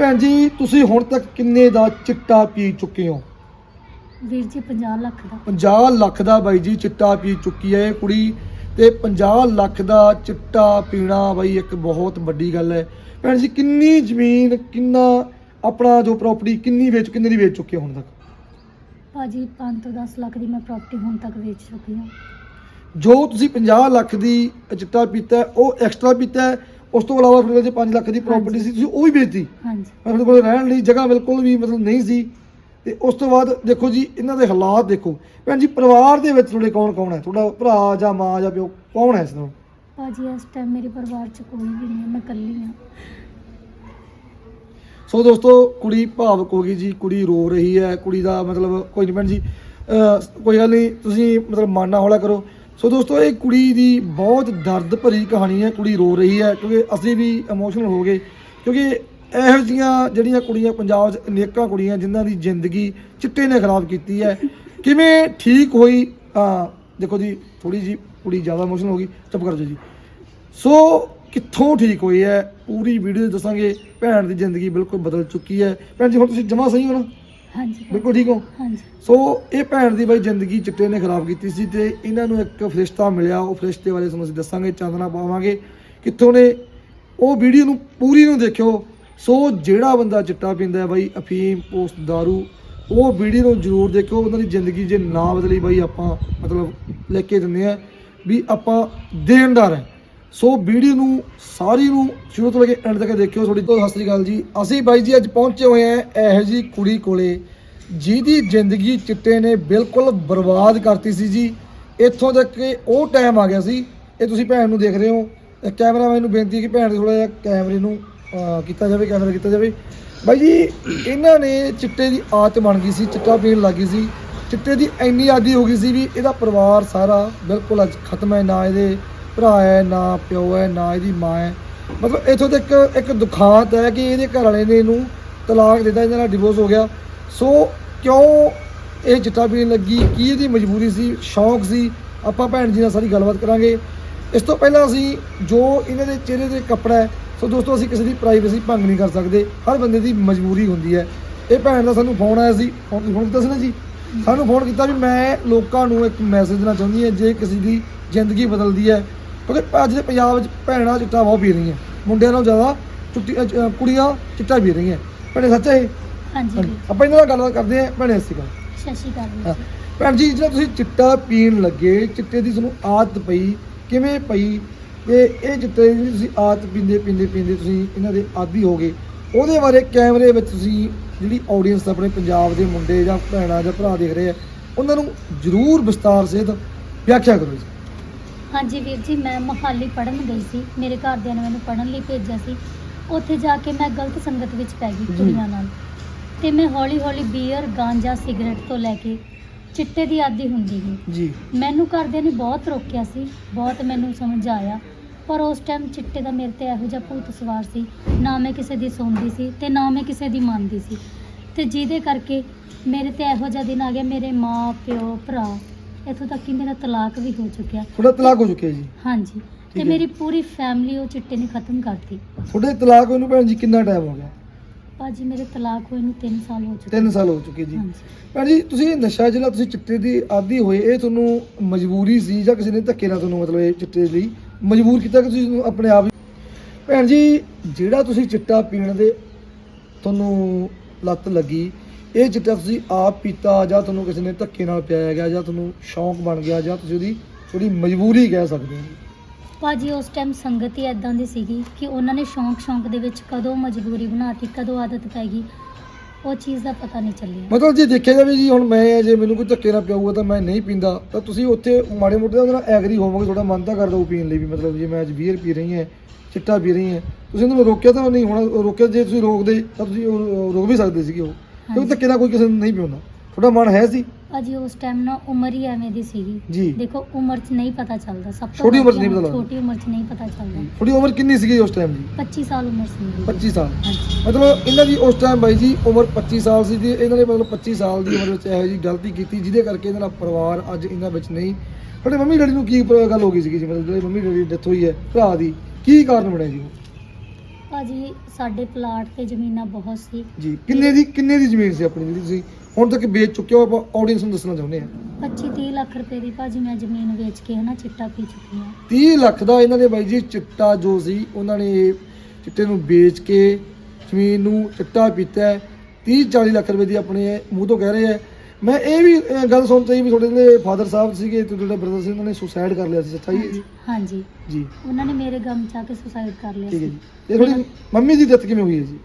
ਭੈਣ ਜੀ ਤੁਸੀਂ ਹੁਣ ਤੱਕ ਕਿੰਨੇ ਦਾ ਚਿੱਟਾ ਪੀ ਚੁੱਕੇ ਹੋ? ਵੀਰ ਜੀ 50 ਲੱਖ ਦਾ। 50 ਲੱਖ ਦਾ ਬਾਈ ਜੀ ਚਿੱਟਾ ਪੀ ਚੁੱਕੀ ਹੈ ਇਹ ਕੁੜੀ ਤੇ 50 ਲੱਖ ਦਾ ਚਿੱਟਾ ਪੀਣਾ ਬਾਈ ਇੱਕ ਬਹੁਤ ਵੱਡੀ ਗੱਲ ਹੈ। ਭੈਣ ਜੀ ਕਿੰਨੀ ਜ਼ਮੀਨ ਕਿੰਨਾ ਆਪਣਾ ਜੋ ਪ੍ਰਾਪਰਟੀ ਕਿੰਨੀ ਵੇਚ ਕਿੰਨੇ ਦੀ ਵੇਚ ਚੁੱਕੇ ਹੋ ਹੁਣ ਤੱਕ? ਭਾਜੀ 5 ਤੋਂ 10 ਲੱਖ ਦੀ ਮੈਂ ਪ੍ਰਾਪਰਟੀ ਹੁਣ ਤੱਕ ਵੇਚ ਚੁੱਕੀ ਹਾਂ। ਜੋ ਤੁਸੀਂ 50 ਲੱਖ ਦੀ ਚਿੱਟਾ ਪੀਤਾ ਉਹ ਐਕਸਟਰਾ ਪੀਤਾ ਉਸ ਤੋਂ ਇਲਾਵਾ ਤੁਹਾਡੇ ਕੋਲ ਜੇ 5 ਲੱਖ ਦੀ ਪ੍ਰਾਪਰਟੀ ਸੀ ਤੁਸੀਂ ਉਹ ਵੀ ਵੇਚਤੀ। ਹਾਂਜੀ। ਤੁਹਾਡੇ ਕੋਲ ਰਹਿਣ ਲਈ ਜਗ੍ਹਾ ਬਿਲਕੁਲ ਵੀ ਮਤਲਬ ਨਹੀਂ ਸੀ। ਤੇ ਉਸ ਤੋਂ ਬਾਅਦ ਦੇਖੋ ਜੀ ਇਹਨਾਂ ਦੇ ਹਾਲਾਤ ਦੇਖੋ। ਭੈਣ ਜੀ ਪਰਿਵਾਰ ਦੇ ਵਿੱਚ ਤੁਹਾਡੇ ਕੌਣ ਕੌਣ ਹੈ? ਤੁਹਾਡਾ ਭਰਾ ਜਾਂ ਮਾਂ ਜਾਂ ਪਿਓ ਕੌਣ ਹੈ ਇਸ ਨੂੰ ਭਾਜੀ ਇਸ ਟਾਈਮ ਮੇਰੇ ਪਰਿਵਾਰ 'ਚ ਕੋਈ ਵੀ ਨਹੀਂ ਹੈ ਮੈਂ ਇਕੱਲੀ ਹਾਂ। ਸੋ ਦੋਸਤੋ ਕੁੜੀ ਭਾਵਕ ਹੋ ਗਈ ਜੀ ਕੁੜੀ ਰੋ ਰਹੀ ਹੈ ਕੁੜੀ ਦਾ ਮਤਲਬ ਕੋਈ ਨਹੀਂ ਭੈਣ ਜੀ ਅਹ ਕੋਈ ਗੱਲ ਨਹੀਂ ਤੁਸੀਂ ਮਤਲਬ ਮਨ ਨਾ ਹੌਲਾ ਕਰੋ। ਸੋ ਦੋਸਤੋ, ਇਹ ਕੁੜੀ ਦੀ ਬਹੁਤ ਦਰਦ ਭਰੀ ਕਹਾਣੀ ਹੈ। ਕੁੜੀ ਰੋ ਰਹੀ ਹੈ ਕਿਉਂਕਿ ਅਸੀਂ ਵੀ ਇਮੋਸ਼ਨਲ ਹੋ ਗਏ। ਕਿਉਂਕਿ ਇਹੋ ਜਿਹੀਆਂ ਜਿਹੜੀਆਂ ਕੁੜੀਆਂ ਪੰਜਾਬ 'ਚ ਅਨੇਕਾਂ ਕੁੜੀਆਂ ਜਿਨ੍ਹਾਂ ਦੀ ਜ਼ਿੰਦਗੀ ਚਿੱਟੇ ਨੇ ਖਰਾਬ ਕੀਤੀ ਹੈ। ਕਿਵੇਂ ਠੀਕ ਹੋਈ? ਆ ਦੇਖੋ ਜੀ ਥੋੜੀ ਜੀ ਕੁੜੀ ਜ਼ਿਆਦਾ ਇਮੋਸ਼ਨਲ ਹੋ ਗਈ। ਚੁੱਪ ਕਰ ਜਾਓ ਜੀ। ਸੋ ਕਿੱਥੋਂ ਠੀਕ ਹੋਈ ਹੈ? ਪੂਰੀ ਵੀਡੀਓ ਦੱਸਾਂਗੇ। ਭੈਣ ਦੀ ਜ਼ਿੰਦਗੀ ਬਿਲਕੁਲ ਬਦਲ ਚੁੱਕੀ ਹੈ। ਭੈਣ ਜੀ, ਹੁਣ ਤੁਸੀਂ ਜਮਾ ਸਹੀ ਹੋ ਨਾ? ਹਾਂਜੀ ਬਿਲਕੁਲ ਠੀਕ ਹੋ? ਹਾਂਜੀ। ਸੋ ਇਹ ਭੈਣ ਦੀ ਬਾਈ ਜ਼ਿੰਦਗੀ ਚਿੱਟੇ ਨੇ ਖਰਾਬ ਕੀਤੀ ਸੀ ਤੇ ਇਹਨਾਂ ਨੂੰ ਇੱਕ ਫਰਿਸ਼ਤਾ ਮਿਲਿਆ। ਉਹ ਫਰਿਸ਼ਤੇ ਬਾਰੇ ਤੁਹਾਨੂੰ ਅਸੀਂ ਦੱਸਾਂਗੇ ਚਾਨਣਾ ਪਾਵਾਂਗੇ। ਕਿੱਥੋਂ ਨੇ? ਉਹ ਵੀਡੀਓ ਨੂੰ ਪੂਰੀ ਨੂੰ ਦੇਖਿਓ। ਸੋ ਜਿਹੜਾ ਬੰਦਾ ਚਿੱਟਾ ਪੀਂਦਾ ਹੈ ਬਾਈ ਅਫੀਮ ਪੋਸਟ दारू ਉਹ ਵੀਡੀਓ ਨੂੰ ਜ਼ਰੂਰ ਦੇਖਿਓ। ਉਹਨਾਂ ਦੀ ਜ਼ਿੰਦਗੀ ਜੇ ਨਾ ਬਦਲੀ ਬਾਈ ਆਪਾਂ ਮਤਲਬ ਲੈ ਕੇ ਦਿੰਦੇ ਆ ਵੀ ਆਪਾਂ ਦੇਣਦਾਰ ਹੈ। ਸੋ ਵੀਡੀਓ ਨੂੰ ਸਾਰੀ ਨੂੰ ਸ਼ੁਰੂ ਤੋਂ ਲੈ ਕੇ ਐਂਡ ਤੱਕ ਦੇਖਿਓ ਤੁਹਾਡੀ ਤੋਂ ਸਤਿ ਸ੍ਰੀ ਅਕਾਲ ਜੀ। ਅਸੀਂ ਬਾਈ ਜੀ ਅੱਜ ਪਹੁੰਚੇ ਹੋਏ ਆ ਇਹੋ ਜੀ ਕੁੜੀ ਕੋਲੇ, ਜਿਹਦੀ ਜ਼ਿੰਦਗੀ ਚਿੱਟੇ ਨੇ ਬਿਲਕੁਲ ਬਰਬਾਦ ਕਰਤੀ ਸੀ ਜੀ। ਇੱਥੋਂ ਤੱਕ ਕਿ ਉਹ ਟਾਈਮ ਆ ਗਿਆ ਸੀ। ਇਹ ਤੁਸੀਂ ਭੈਣ ਨੂੰ ਦੇਖ ਰਹੇ ਹੋ। ਕੈਮਰਾਮੈਨ ਨੂੰ ਬੇਨਤੀ ਹੈ ਕਿ ਭੈਣ ਥੋੜਾ ਜਿਹਾ ਕੈਮਰੇ ਨੂੰ ਕੀਤਾ ਜਾਵੇ, ਕੈਮਰਾ ਕੀਤਾ ਜਾਵੇ। ਬਾਈ ਜੀ, ਇਹਨਾਂ ਨੇ ਚਿੱਟੇ ਦੀ ਆਦਤ ਬਣ ਗਈ ਸੀ, ਚਿੱਟਾ ਪੀਣ ਲੱਗੀ ਸੀ। ਚਿੱਟੇ ਦੀ ਇੰਨੀ ਆਦੀ ਹੋ ਗਈ ਸੀ ਵੀ ਇਹਦਾ ਪਰਿਵਾਰ ਸਾਰਾ ਬਿਲਕੁਲ ਅੱਜ ਖਤਮ ਹੈ, ਨਾ ਇਹਦੇ ਭਰਾ ਹੈ, ਨਾ ਪਿਓ ਹੈ, ਨਾ ਇਹਦੀ ਮਾਂ ਹੈ। ਮਤਲਬ ਇੱਥੋਂ ਤੱਕ ਇੱਕ ਦੁਖਾਂਤ ਹੈ ਕਿ ਇਹਦੇ ਘਰ ਵਾਲੇ ਨੇ ਇਹਨੂੰ ਤਲਾਕ ਦਿੱਤਾ ਇਹਨਾਂ ਨਾਲ ਡਿਵੋਰਸ ਹੋ ਗਿਆ। ਸੋ ਕਿਉਂ ਇਹ ਚਿੱਟਾ ਪੀਣ ਲੱਗੀ? ਕੀ ਇਹਦੀ ਮਜਬੂਰੀ ਸੀ? ਸ਼ੌਂਕ ਸੀ? ਆਪਾਂ ਭੈਣ ਜੀ ਨਾਲ ਸਾਰੀ ਗੱਲਬਾਤ ਕਰਾਂਗੇ। ਇਸ ਤੋਂ ਪਹਿਲਾਂ ਅਸੀਂ ਜੋ ਇਹਨਾਂ ਦੇ ਚਿਹਰੇ ਦੇ ਕੱਪੜਾ ਹੈ, ਸੋ ਦੋਸਤੋ, ਅਸੀਂ ਕਿਸੇ ਦੀ ਪ੍ਰਾਈਵੇਸੀ ਭੰਗ ਨਹੀਂ ਕਰ ਸਕਦੇ। ਹਰ ਬੰਦੇ ਦੀ ਮਜਬੂਰੀ ਹੁੰਦੀ ਹੈ। ਇਹ ਭੈਣ ਦਾ ਸਾਨੂੰ ਫੋਨ ਆਇਆ ਸੀ। ਫੋਨ ਫੋਨ ਕੀਤਾ ਸੀ ਨਾ ਜੀ? ਸਾਨੂੰ ਫੋਨ ਕੀਤਾ ਵੀ ਮੈਂ ਲੋਕਾਂ ਨੂੰ ਇੱਕ ਮੈਸੇਜ ਦੇਣਾ ਚਾਹੁੰਦੀ ਹਾਂ, ਜੇ ਕਿਸੇ ਦੀ ਜ਼ਿੰਦਗੀ ਬਦਲਦੀ ਹੈ ਕਿਉਂਕਿ ਅੱਜ ਦੇ ਪੰਜਾਬ ਵਿੱਚ ਭੈਣਾਂ ਚਿੱਟਾ ਬਹੁਤ ਪੀ ਰਹੀਆਂ। ਮੁੰਡਿਆਂ ਨਾਲੋਂ ਜ਼ਿਆਦਾ ਚੁੱਟੀ ਕੁੜੀਆਂ ਚਿੱਟਾ ਪੀ ਰਹੀਆਂ। ਭੈਣੇ ਸੱਚ ਹੈ ਇਹ? ਹਾਂਜੀ ਵੀਰ ਜੀ। ਆਪਾਂ ਇਹਨਾਂ ਨਾਲ ਗੱਲਬਾਤ ਕਰਦੇ ਹਾਂ। ਭੈਣੇ ਅਸੀਂ ਗੱਲ ਸਤਿ ਸ਼੍ਰੀ ਅਕਾਲ ਵੀਰ। ਜੀ ਭੈਣ ਜੀ ਜਿਹੜਾ ਤੁਸੀਂ ਚਿੱਟਾ ਪੀਣ ਲੱਗੇ ਚਿੱਟੇ ਦੀ ਤੁਹਾਨੂੰ ਆਦਤ ਪਈ ਕਿਵੇਂ ਪਈ? ਤੇ ਇਹ ਚਿੱਟੇ ਦੀ ਤੁਸੀਂ ਆਦਤ ਪੀਂਦੇ ਪੀਂਦੇ ਪੀਂਦੇ ਤੁਸੀਂ ਇਹਨਾਂ ਦੇ ਆਦੀ ਹੋ ਗਏ ਉਹਦੇ ਬਾਰੇ ਕੈਮਰੇ ਵਿੱਚ ਤੁਸੀਂ ਜਿਹੜੀ ਆਡੀਅנס ਆਪਣੇ ਪੰਜਾਬ ਦੇ ਮੁੰਡੇ ਜਾਂ ਭੈਣਾਂ ਜਾਂ ਭਰਾ ਦੇਖ ਰਹੇ ਆ ਉਹਨਾਂ ਨੂੰ ਜ਼ਰੂਰ ਵਿਸਤਾਰ ਸਹਿਤ ਵਿਆਖਿਆ ਕਰੋ ਜੀ। ਹਾਂਜੀ ਵੀਰ ਜੀ ਮੈਂ ਮੋਹਾਲੀ ਪੜਨ ਗਈ ਸੀ। ਮੇਰੇ ਘਰਦਿਆਂ ਨੇ ਮੈਨੂੰ ਪੜਨ ਲਈ ਭੇਜਿਆ ਸੀ। ਉੱਥੇ ਜਾ ਕੇ ਮੈਂ ਗਲਤ ਸੰਗਤ ਵਿੱਚ ਪੈ ਗਈ। ਕੁੜੀਆਂ ਨਾਲ। ਤੇ ਮੈਂ ਹੌਲੀ ਹੌਲੀ ਬੀਅਰ ਗਾਂਜਾ ਸਿਗਰਟ ਤੋਂ ਲੈ ਕੇ ਚਿੱਟੇ ਦੀ ਆਦੀ ਹੁੰਦੀ ਗਈ ਜੀ। ਮੈਨੂੰ ਘਰਦਿਆਂ ਨੇ ਬਹੁਤ ਰੋਕਿਆ ਸੀ ਬਹੁਤ ਮੈਨੂੰ ਸਮਝਾਇਆ। ਪਰ ਉਸ ਟਾਈਮ ਚਿੱਟੇ ਦਾ ਮੇਰੇ ਤੇ ਇਹੋ ਜਿਹਾ ਭੂਤ ਸਵਾਰ ਸੀ। ਨਾ ਮੈਂ ਕਿਸੇ ਦੀ ਸੁਣਦੀ ਸੀ ਤੇ ਨਾ ਮੈਂ ਕਿਸੇ ਦੀ ਮੰਨਦੀ ਸੀ। ਤੇ ਜਿਹਦੇ ਕਰਕੇ ਮੇਰੇ ਤੇ ਇਹੋ ਜਿਹਾ ਦਿਨ ਆ ਗਿਆ ਮੇਰੇ ਮਾਂ ਪਿਓ ਭਰਾ ਇੱਥੋਂ ਤੱਕ ਕਿ ਮੇਰਾ ਤਲਾਕ ਵੀ ਹੋ ਚੁੱਕਿਆ। ਤੁਹਾਡਾ ਤਲਾਕ ਹੋ ਚੁੱਕਿਆ ਜੀ? ਹਾਂਜੀ। ਤੇ ਹੈ। ਮੇਰੀ ਪੂਰੀ ਫੈਮਿਲੀ ਉਹ ਚਿੱਟੇ ਨੇ ਖਤਮ ਕਰਤੀ। ਤੁਹਾਡੇ ਤਲਾਕ ਹੋਏ ਨੂੰ ਭੈਣ ਜੀ ਕਿੰਨਾ ਟਾਈਮ ਹੋ ਗਿਆ? ਭਾਜੀ ਮੇਰੇ ਤਲਾਕ ਹੋਏ ਨੂੰ 3 ਸਾਲ ਹੋ ਚੁੱਕੇ। 3 ਸਾਲ ਹੋ ਚੁੱਕੇ ਜੀ। ਹਾਂਜੀ। ਭੈਣ ਜੀ ਤੁਸੀਂ ਨਸ਼ਾ ਜਿਹੜਾ ਤੁਸੀਂ ਚਿੱਟੇ ਦੀ ਆਦੀ ਹੋਏ ਇਹ ਤੁਹਾਨੂੰ ਮਜਬੂਰੀ ਸੀ ਜਾਂ ਕਿਸੇ ਨੇ ਧੱਕੇ ਨਾਲ ਤੁਹਾਨੂੰ ਮਤਲਬ ਇਹ ਚਿੱਟੇ ਲਈ ਮਜਬੂਰ ਕੀਤਾ ਕਿ ਤੁਸੀਂ ਇਹਨੂੰ ਆਪਣੇ ਆਪ ਹੀ ਭੈਣ ਜੀ ਜਿਹੜਾ ਤੁਸੀਂ ਚਿੱਟਾ ਪੀਣ ਦੇ ਤੁਹਾਨੂੰ ਲੱਤ ਲੱਗੀ ਇਹ ਚਿੱਟਾ ਤੁਸੀਂ ਆਪ ਪੀਤਾ ਜਾਂ ਤੁਹਾਨੂੰ ਕਿਸੇ ਨੇ ਧੱਕੇ ਨਾਲ ਪਿਆਇਆ ਗਿਆ ਜਾਂ ਤੁਹਾਨੂੰ ਸ਼ੌਂਕ ਬਣ ਗਿਆ ਜਾਂ ਤੁਸੀਂ ਉਹਦੀ ਥੋੜੀ ਮਜਬੂਰੀ ਕਹਿ ਸਕਦੇ ਹੋ। ਭਾਜੀ ਉਸ ਟਾਈਮ ਸੰਗਤ ਹੀ ਐਦਾਂ ਦੀ ਸੀਗੀ ਕਿ ਉਹਨਾਂ ਨੇ ਸ਼ੌਂਕ ਸ਼ੌਂਕ ਦੇ ਵਿੱਚ ਕਦੋਂ ਮਜਬੂਰੀ ਬਣਾਤੀ ਕਦੋਂ ਆਦਤ ਪੈ ਗਈ ਉਹ ਚੀਜ਼ ਦਾ ਪਤਾ ਨਹੀਂ ਚੱਲਿਆ। ਮਤਲਬ ਜੇ ਦੇਖਿਆ ਜਾਵੇ ਜੀ ਹੁਣ ਮੈਂ ਜੇ ਮੈਨੂੰ ਕੋਈ ਧੱਕੇ ਨਾਲ ਪਿਆਊਗਾ ਤਾਂ ਮੈਂ ਨਹੀਂ ਪੀਂਦਾ ਤਾਂ ਤੁਸੀਂ ਉੱਥੇ ਮਾੜੇ ਮੋਟੇ ਉਹਦੇ ਨਾਲ ਐਗਰੀ ਹੋਵੋਗੇ ਤੁਹਾਡਾ ਮਨ ਤਾਂ ਕਰਦਾ ਉਹ ਪੀਣ ਲਈ ਵੀ ਮਤਲਬ ਜੇ ਮੈਂ ਅੱਜ ਬੀਅਰ ਪੀ ਰਹੀ ਹਾਂ ਚਿੱਟਾ ਪੀ ਰਹੀ ਹਾਂ। ਤੁਸੀਂ ਉਹਨੂੰ ਰੋਕਿਆ ਤਾਂ ਨਹੀਂ ਹੁਣ ਰੋਕਿਆ ਜੇ ਤੁਸੀਂ ਰੋਕਦੇ ਤਾਂ ਤੁਸੀਂ ਉਹ ਰੋਕ ਵੀ ਸਕਦੇ ਸੀਗੇ ਉਹ। ਕਿਉਂਕਿ। ਧੱਕੇ ਨਾਲ ਕੋਈ ਕਿਸੇ ਨੂੰ ਨਹੀਂ ਪਿਉਂਦਾ। ਤੁਹਾਡਾ ਮਨ ਹੈ ਸੀ? ਭਾਜੀ ਉਸ ਟਾਈਮ ਨਾ ਉਮਰ ਹੀ ਐਵੇਂ ਦੀ ਸੀਗੀ। ਜੀ। ਦੇਖੋ ਉਮਰ 'ਚ ਨਹੀਂ ਪਤਾ ਚੱਲਦਾ ਸਭ ਤੋਂ ਛੋਟੀ ਉਮਰ 'ਚ ਨਹੀਂ ਪਤਾ ਲੱਗਦਾ। ਛੋਟੀ ਉਮਰ 'ਚ ਨਹੀਂ ਪਤਾ ਚੱਲਦਾ। ਤੁਹਾਡੀ ਉਮਰ ਕਿੰਨੀ ਸੀਗੀ ਉਸ ਟਾਈਮ ਜੀ 25 ਸਾਲ ਉਮਰ ਸੀ ਮੇਰੀ। 25 ਸਾਲ। ਹਾਂਜੀ। ਮਤਲਬ ਇਹਨਾਂ ਦੀ ਉਸ ਟਾਈਮ ਬਾਈ ਜੀ ਉਮਰ 25 ਸਾਲ ਸੀ ਤੇ ਇਹਨਾਂ ਨੇ ਮਤਲਬ 25 ਸਾਲ ਦੀ ਉਮਰ ਵਿੱਚ ਇਹੋ ਜੀ ਗਲਤੀ ਕੀਤੀ ਜਿਹਦੇ ਕਰਕੇ ਇਹਨਾਂ ਦਾ ਪਰਿਵਾਰ ਅੱਜ ਇਹਨਾਂ ਵਿੱਚ ਨਹੀਂ। ਤੁਹਾਡੇ ਮੰਮੀ ਡੈਡੀ ਨੂੰ ਕੀ ਪ- ਗੱਲ ਹੋ ਗਈ ਸੀਗੀ ਜੀ? ਮਤਲਬ ਜਿਹੜੇ ਮੰਮੀ ਡੈਡੀ ਦੀ ਡੈਥ ਹੋਈ ਹੈ ਭਰਾ ਦੀ ਕੀ ਕਾਰਨ ਬਣਿਆ ਜੀ ਉਹ? ਭਾਜੀ ਸਾਡੇ ਪਲਾਟ ਤੇ ਜ਼ਮੀਨਾਂ ਬਹੁਤ ਸੀ। ਜੀ ਕਿੰਨੇ ਦੀ ਕਿੰਨੇ ਦੀ ਜ਼ਮੀਨ ਸੀ ਆਪਣੀ ਜਿਹੜੀ ਤੁਸੀਂ ਹੁਣ ਤੱਕ ਵੇਚ ਚੁੱਕੇ ਹੋ ਆਪਾਂ ਆਡੀਅנס ਨੂੰ ਦੱਸਣਾ ਚਾਹੁੰਦੇ ਆ 25 30 ਲੱਖ ਰੁਪਏ ਦੀ ਭਾਜੀ ਮੈਂ ਜ਼ਮੀਨ ਵੇਚ ਕੇ ਹਨਾ ਚਿੱਟਾ ਪੀ ਚੁੱਕੀ ਹਾਂ। 30 ਲੱਖ ਦਾ ਇਹਨਾਂ ਨੇ ਬਾਈ ਜੀ ਚਿੱਟਾ ਜੋ ਸੀ ਉਹਨਾਂ ਨੇ ਚਿੱਟੇ ਨੂੰ ਵੇਚ ਕੇ ਜ਼ਮੀਨ ਨੂੰ ਚਿੱਟਾ ਪੀਤਾ ਹੈ। 30 40 ਲੱਖ ਰੁਪਏ ਦੀ ਆਪਣੇ ਮੂੰਹ ਤੋਂ ਕਹਿ ਰਹੇ ਹੈ। ਮੈਂ ਇਹ ਵੀ ਅਹ, ਗੱਲ ਸੁਣ ਚਾਹੀ ਵੀ ਤੁਹਾਡੇ ਜਿਹੜੇ ਫਾਦਰ ਸਾਹਿਬ ਸੀਗੇ ਤੇ ਤੁਹਾਡੇ ਬ੍ਰਦਰ ਸੀ ਉਹਨਾਂ ਨੇ ਸੁਸਾਈਡ ਕਰ ਲਿਆ ਸੀ ਜੀ? ਹਾਂਜੀ। ਜੀ। ਉਹਨਾਂ ਨੇ ਮੇਰੇ ਗਮ ਚ ਕੇ ਸੁਸਾਈਡ ਕਰ ਲਿਆ ਠੀਕ ਹੈ ਸੀ। ਜੀ। ਤੇ ਤੁਹਾਡੀ ਮੰਮੀ ਦੀ ਡੈਥ ਕਿਵੇਂ ਹੋਈ ਹੈ ਜੀ?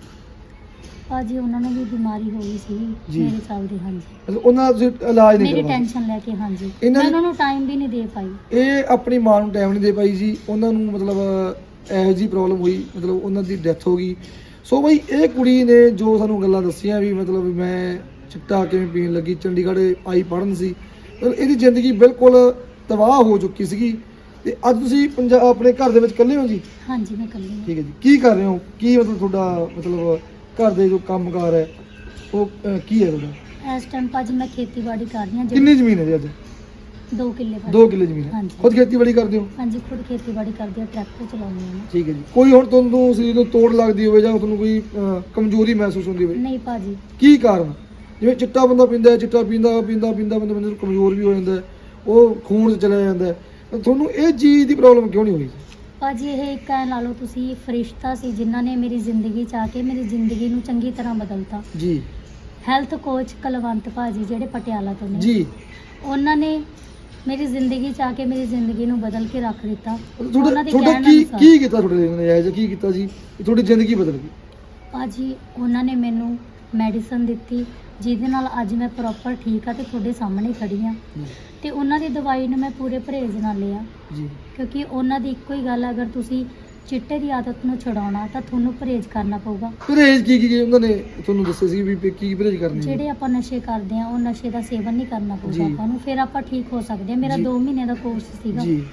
ਭਾਜੀ ਉਹਨਾਂ ਨੂੰ ਵੀ ਬਿਮਾਰੀ ਹੋ ਗਈ ਸੀ ਜੀ। ਮੇਰੇ ਚੱਲਦੇ ਹਾਂਜੀ। ਮਤਲਬ ਉਹਨਾਂ ਦਾ ਤੁਸੀਂ ਇਲਾਜ ਨਹੀਂ ਮੇਰੀ ਕਰਵਾਇਆ? ਟੈਨਸ਼ਨ ਲੈ ਕੇ ਹਾਂਜੀ। ਇਹਨਾਂ ਮੈਂ ਨੇ- ਉਹਨਾਂ ਨੂੰ ਟਾਈਮ ਵੀ ਨਹੀਂ ਦੇ ਪਾਈ। ਇਹ ਆਪਣੀ ਮਾਂ ਨੂੰ ਟਾਈਮ ਨਹੀਂ ਦੇ ਪਾਈ ਜੀ। ਉਹਨਾਂ ਨੂੰ ਮਤਲਬ ਇਹੋ ਜੀ ਪ੍ਰੋਬਲਮ ਹੋਈ ਮਤਲਬ ਉਹਨਾਂ ਦੀ ਡੈਥ ਹੋ ਗਈ। ਸੋ ਬਈ ਇਹ ਕੁੜੀ ਨੇ ਜੋ ਸਾਨੂੰ ਗੱਲਾਂ ਦੱਸੀਆਂ ਵੀ ਮਤਲਬ ਵੀ ਮੈਂ ਚਿੱਟਾ ਕਿਵੇਂ ਪੀਣ ਲੱਗੀ ਚੰਡੀਗੜ੍ਹ ਆਈ ਪੜਨ ਸੀ। ਇਹਦੀ ਜ਼ਿੰਦਗੀ ਬਿਲਕੁਲ ਤਬਾਹ ਹੋ ਚੁੱਕੀ ਸੀਗੀ। ਤੇ ਅੱਜ ਤੁਸੀਂ ਪੰਜਾਬ ਆਪਣੇ ਘਰ ਦੇ ਵਿੱਚ ਇਕੱਲੇ ਹੋ ਜੀ? ਹਾਂਜੀ ਮੈਂ ਕੱਲੀ ਠੀਕ ਹੈ ਜੀ। ਕੀ ਕਰ ਰਹੇ ਹੋ? ਕੀ ਮਤਲਬ ਤੁਹਾਡਾ ਮਤਲਬ ਘਰ ਦੇ ਜੋ ਕੰਮਕਾਰ ਹੈ ਉਹ ਅਹ, ਕੀ ਹੈ ਤੁਹਾਡਾ? ਇਸ ਟਾਈਮ ਭਾਜੀ ਮੈਂ ਖੇਤੀਬਾੜੀ ਕਰ ਰਹੀ ਹਾਂ ਕਿੰਨੀ ਜ਼ਮੀਨ ਹੈ ਜੀ ਅੱਜ? 2 ਕਿੱਲੇ ਭਾਜੀ 2 ਕਿੱਲੇ ਜ਼ਮੀਨ ਹੈ। ਹਾਂਜੀ। ਖੁਦ ਖੇਤੀਬਾੜੀ ਕਰਦੇ ਹੋ? ਹਾਂਜੀ ਖੁਦ ਖੇਤੀਬਾੜੀ ਕਰਦੀ ਹਾਂ ਟਰੈਕਟਰ ਚਲਾਉਂਦੀ ਹਾਂ ਮੈਂ। ਠੀਕ ਹੈ ਜੀ। ਕੋਈ ਹੁਣ ਤੁਹਾਨੂੰ ਸਰੀਰ ਨੂੰ ਤੋੜ ਲੱਗਦੀ ਹੋਵੇ ਜਾਂ ਤੁਹਾਨੂੰ ਕੋਈ ਅਹ, ਕਮਜ਼ੋਰੀ ਮਹਿਸੂਸ ਹੁੰਦੀ ਹੋਵੇ? ਨਹੀਂ ਭਾਜੀ ਕੀ ਕਾਰਨ? ਜਿਵੇਂ ਚਿੱਟਾ ਬੰਦਾ ਪੀਂਦਾ ਹੈ ਚਿੱਟਾ ਪੀਂਦਾ ਪੀਂਦਾ ਪੀਂਦਾ ਬੰਦਾ ਬੰਦੇ ਨੂੰ ਕਮਜ਼ੋਰ ਵੀ ਹੋ ਜਾਂਦਾ ਉਹ ਖੂਨ 'ਚ ਚਲਾ ਜਾਂਦਾ ਤੁਹਾਨੂੰ ਇਹ ਚੀਜ਼ ਦੀ ਪ੍ਰੋਬਲਮ ਕਿਉਂ ਨਹੀਂ ਹੋਈ? ਭਾਜੀ ਇਹ ਇੱਕ ਐ ਲਾ ਲਓ ਤੁਸੀਂ ਫਰਿਸ਼ਤਾ ਸੀ ਜਿਨ੍ਹਾਂ ਨੇ ਮੇਰੀ ਜ਼ਿੰਦਗੀ ਚ ਆ ਕੇ ਮੇਰੀ ਜ਼ਿੰਦਗੀ ਨੂੰ ਚੰਗੀ ਤਰ੍ਹਾਂ ਬਦਲਤਾ। ਜੀ। ਹੈਲਥ ਕੋਚ ਕਲਵੰਤ ਭਾਜੀ ਜਿਹੜੇ ਪਟਿਆਲਾ ਤੋਂ ਨੇ। ਜੀ। ਉਹਨਾਂ ਨੇ ਮੇਰੀ ਜ਼ਿੰਦਗੀ ਚ ਆ ਕੇ ਮੇਰੀ ਜ਼ਿੰਦਗੀ ਨੂੰ ਬਦਲ ਕੇ ਰੱਖ ਦਿੱਤਾ। ਤੁਹਾਡਾ ਤੁਹਾਡਾ ਕੀ। ਕੀ ਕੀਤਾ ਤੁਹਾਡੇ ਲਈ ਨੇ ਜਿਹਾ ਕੀ ਕੀਤਾ ਜੀ ਤੁਹਾਡੀ ਜ਼ਿੰਦਗੀ ਬਦਲ ਗਈ। ਭਾਜੀ ਉਹਨਾਂ ਨੇ ਮੈਨੂੰ ਮੈਡੀਸਨ ਦਿੱਤੀ ਜਿਹਦੇ ਨਾਲ ਅੱਜ ਮੈਂ ਪ੍ਰੋਪਰ ਠੀਕ ਆ ਤੇ ਤੁਹਾਡੇ ਸਾਹਮਣੇ ਖੜੀ ਆ। ਜੀ। ਤੇ ਉਹਨਾਂ ਦੀ ਦਵਾਈ ਨੂੰ ਮੈਂ ਪੂਰੇ ਪਰਹੇਜ਼ ਨਾਲ ਲਿਆ। ਜੀ। ਕਿਉਂਕਿ ਉਹਨਾਂ ਦੀ ਇੱਕੋ ਹੀ ਗੱਲ ਹੈ ਅਗਰ ਤੁਸੀਂ ਚਿੱਟੇ ਦੀ ਆਦਤ ਨੂੰ ਛੁਡਾਉਣਾ ਤਾਂ ਤੁਹਾਨੂੰ ਪਰਹੇਜ਼ ਕਰਨਾ ਪਊਗਾ। ਪਰਹੇਜ਼ ਕੀ ਕੀ ਉਹਨਾਂ ਨੇ ਤੁਹਾਨੂੰ ਦੱਸਿਆ ਸੀ ਵੀ ਕੀ ਪਰਹੇਜ਼ ਕਰਨੀ ਹੈ? ਜਿਹੜੇ ਆਪਾਂ ਨਸ਼ੇ ਕਰਦੇ ਆ ਉਹ ਨਸ਼ੇ ਦਾ ਸੇਵਨ ਨਹੀਂ ਕਰਨਾ ਜੀ। ਪਊਗਾ ਆਪਾਂ ਨੂੰ ਫਿਰ ਆਪਾਂ ਠੀਕ ਹੋ ਸਕਦੇ ਆ। ਮੇਰਾ ਜੀ। 2 ਮਹੀਨੇ ਦਾ ਕੋਰਸ ਸੀਗਾ। ਜੀ।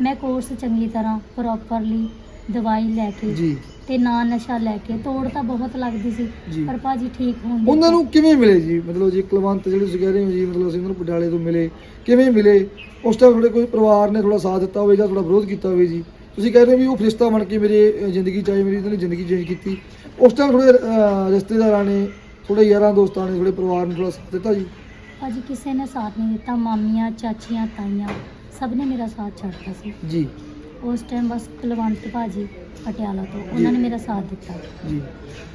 ਮੈਂ ਕੋਰਸ ਚੰਗੀ ਤਰ੍ਹਾਂ ਪ੍ਰੋਪਰਲੀ ਦਵਾਈ ਲੈ ਕੇ ਜੀ। ਤੇ ਨਾ ਨਸ਼ਾ ਲੈ ਕੇ ਤੋੜ ਤਾਂ ਬਹੁਤ ਲੱਗਦੀ ਸੀ ਜੀ। ਪਰ ਭਾਜੀ ਠੀਕ ਹੋਣ ਦੀ ਉਹਨਾਂ ਨੂੰ ਕਿਵੇਂ ਮਿਲੇ ਜੀ? ਮਤਲਬ ਜੀ ਕੁਲਵੰਤ ਜਿਹੜੇ ਤੁਸੀਂ ਕਹਿ ਰਹੇ ਹੋ ਜੀ ਮਤਲਬ ਅਸੀਂ ਉਹਨਾਂ ਨੂੰ ਪਟਿਆਲੇ ਤੋਂ ਮਿਲੇ ਕਿਵੇਂ ਮਿਲੇ? ਉਸ ਟਾਈਮ ਤੁਹਾਡੇ ਕੋਈ ਪਰਿਵਾਰ ਨੇ ਥੋੜਾ ਸਾਥ ਦਿੱਤਾ ਹੋਵੇ ਜਾਂ ਥੋੜਾ ਵਿਰੋਧ ਕੀਤਾ ਹੋਵੇ ਜੀ? ਤੁਸੀਂ ਕਹਿ ਰਹੇ ਹੋ ਵੀ ਉਹ ਫਰਿਸ਼ਤਾ ਬਣ ਕੇ ਮੇਰੇ ਜ਼ਿੰਦਗੀ ਚ ਆਏ ਮੇਰੀ ਉਹਨਾਂ ਨੇ ਜ਼ਿੰਦਗੀ ਚੇਂਜ ਕੀਤੀ। ਉਸ ਟਾਈਮ ਥੋੜੇ ਰਿਸ਼ਤੇਦਾਰਾਂ ਨੇ ਥੋੜੇ ਯਾਰਾਂ ਦੋਸਤਾਂ ਨੇ ਥੋੜੇ ਪਰਿਵਾਰ ਨੇ ਥੋੜਾ ਸਾਥ ਦਿੱਤਾ ਜੀ? ਭਾਜੀ ਕਿਸੇ ਨੇ ਸਾਥ ਨਹੀਂ ਦਿੱਤਾ ਮਾਮੀਆਂ ਚਾਚੀਆਂ ਤਾਈਆਂ ਸਭ ਨੇ ਮੇਰਾ ਸਾਥ ਛੱਡਤਾ ਸੀ। ਜੀ। ਉਸ ਟਾਈਮ ਬਸ ਕੁਲਵੰਤ ਭਾਜੀ ਪਟਿਆਲਾ ਤੋਂ ਉਹਨਾਂ ਨੇ ਮੇਰਾ ਸਾਥ ਦਿੱਤਾ। ਜੀ।